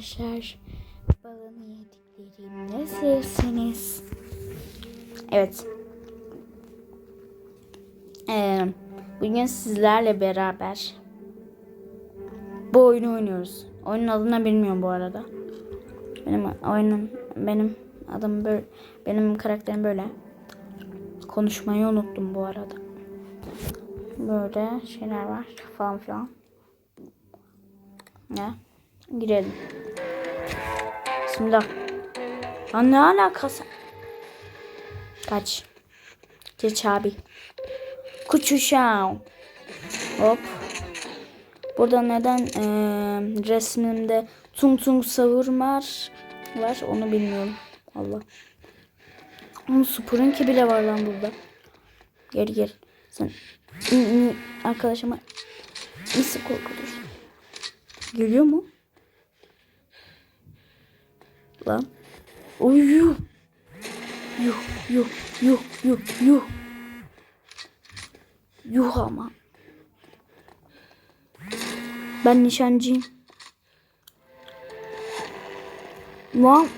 Arkadaşlar balını yediklerim nasılsınız? Evet. Ee, bugün sizlerle beraber bu oyunu oynuyoruz. Oyunun adını bilmiyorum bu arada. Benim oyunum benim adım böyle benim karakterim böyle. Konuşmayı unuttum bu arada. Böyle şeyler var falan filan. Ya girelim. Bismillah. Lan ne alakası? Kaç. Geç abi. Kuçuşam. Hop. Burada neden eee resmimde tung tung savurmar var onu bilmiyorum. Allah. Onun Spurunki bile var lan burada. Gel gel. Sen arkadaşıma nasıl korkutursun? Geliyor mu? Lan. Oy yuh. Yuh yuh yuh yuh yuh. Yuh ama. Ben nişancıyım. Lan.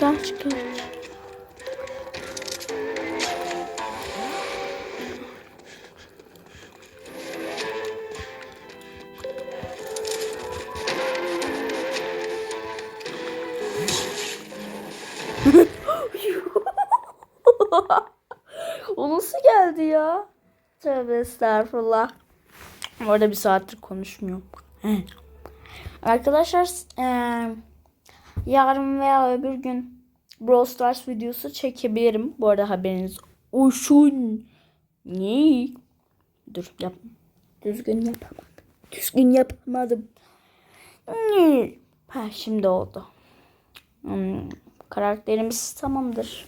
Kaç kaç. o nasıl geldi ya? Tövbe estağfurullah. Orada bir saattir konuşmuyorum. Arkadaşlar eee, yarın veya öbür gün Brawl Stars videosu çekebilirim. Bu arada haberiniz olsun. Ne? Dur yap. Düzgün yapamadım. Düzgün yapamadım. Ne? Ha şimdi oldu. Hmm, karakterimiz tamamdır.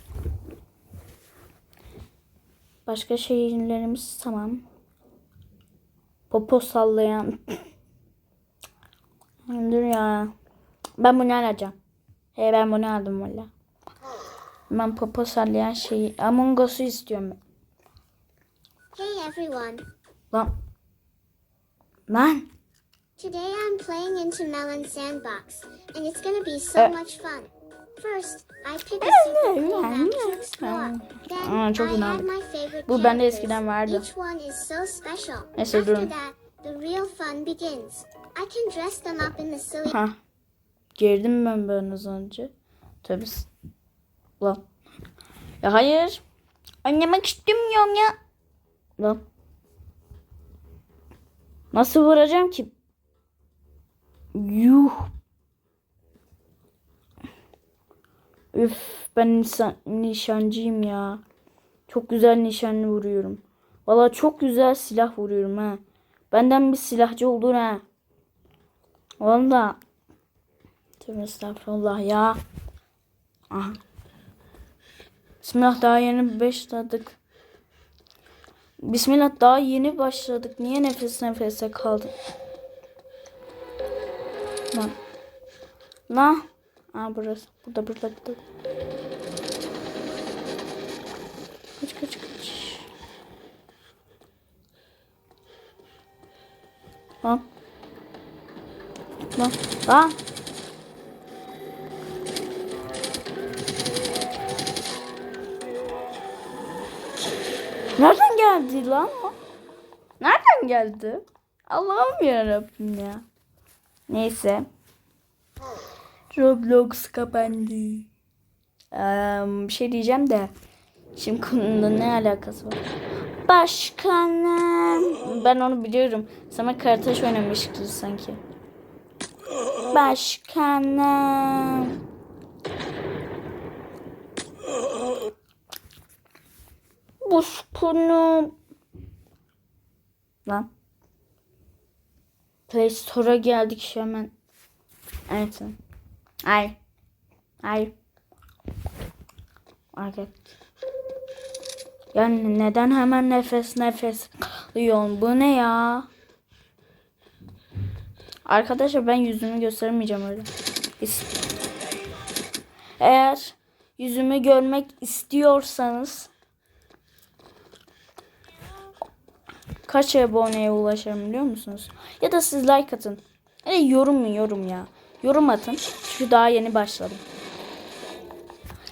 Başka şeylerimiz tamam. Popo sallayan. Dur ya. Ben bunu alacağım. He ben bunu aldım valla. Ben popo sallayan şeyi. Among Us'u istiyorum ben. Hey everyone! Lan. Lan. Today I'm playing into Melon Sandbox, and it's gonna be so much fun. First, I pick a cool map to explore. Then Aa, çok I add my favorite Bu bende eskiden vardı. Each one is so special. Neyse, After durun. that, the real fun begins. I can dress them up in the silly Ha. Girdim ben ben az önce. Tabii. s- Lan. Ya hayır. Oynamak istemiyorum ya. Lan. Nasıl vuracağım ki? Yuh. Üf ben nişan, nişancıyım ya. Çok güzel nişanlı vuruyorum. Valla çok güzel silah vuruyorum ha. Benden bir silahçı olur ha. Valla. Tövbe estağfurullah ya. Aha. Bismillah daha yeni başladık. Bismillah daha yeni başladık. Niye nefes nefese kaldık? Lan. Lan. Aa burası. Burada burada burada. Kaç kaç kaç. Lan. Lan. Lan. Geldi lan o? Nereden geldi? Allah'ım yarabbim ya. Neyse. Roblox kapandı. Eee, bir şey diyeceğim de. Şimdi konunun ne alakası var? Başkanım. Ben onu biliyorum. Sana karataş oynamıştı sanki. Başkanım. Bu spunu... Lan. Play Store'a geldik hemen. Evet. Ay. Ay. Ay. Yani neden hemen nefes nefes kalıyorsun? Bu ne ya? Arkadaşlar ben yüzümü göstermeyeceğim öyle. Eğer yüzümü görmek istiyorsanız kaç aboneye ulaşırım biliyor musunuz? Ya da siz like atın. Da yorum mu yorum ya. Yorum atın. Çünkü daha yeni başladım.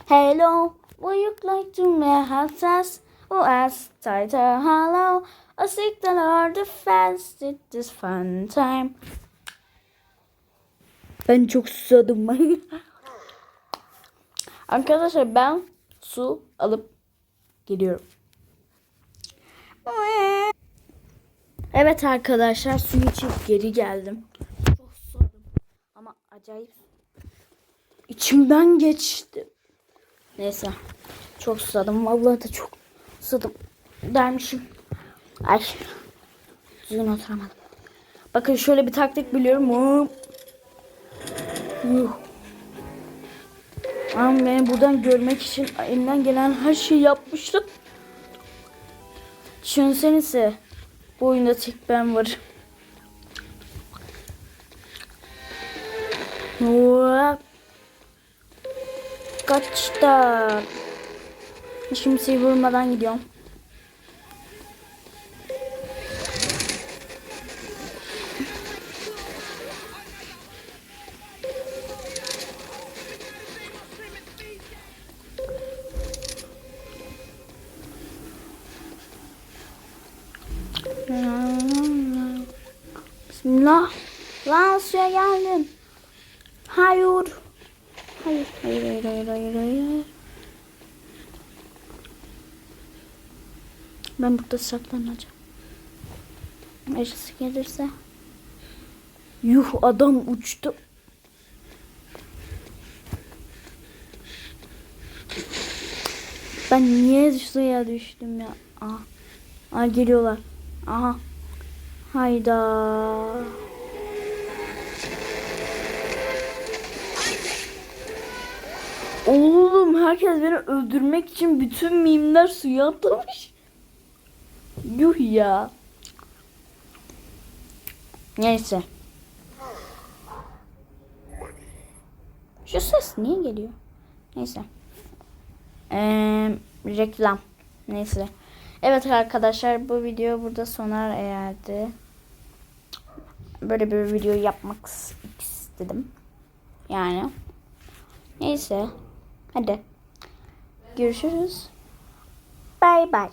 Hello, would you like to make us as or as tighter hello? A signal or the fast it is fun time. Ben çok susadım. Arkadaşlar ben su alıp geliyorum. Evet arkadaşlar su içip geri geldim. Çok susadım. Ama acayip içimden geçti. Neyse. Çok susadım. Vallahi de çok susadım. Dermişim. Ay. Düzgün oturamadım. Bakın şöyle bir taktik biliyorum. Yuh. Ama beni buradan görmek için elimden gelen her şeyi yapmıştım. Düşünsenize. Bu oyunda tek ben varım. Hop. Kaçta. Kimseyi vurmadan gidiyorum. Bismillah. Lan suya geldim. Hayır. Hayır, hayır, hayır, hayır, hayır, hayır. Ben burada saklanacağım. Birisi gelirse. Yuh adam uçtu. Ben niye suya düştüm ya? Aha. Aha geliyorlar. Aha. Hayda. Oğlum herkes beni öldürmek için bütün mimler suya atlamış. Yuh ya. Neyse. Şu ses niye geliyor? Neyse. Ee, reklam. Neyse. Evet arkadaşlar bu video burada sona erdi. Böyle bir video yapmak istedim. Yani. Neyse. Hadi. Görüşürüz. Bye bye.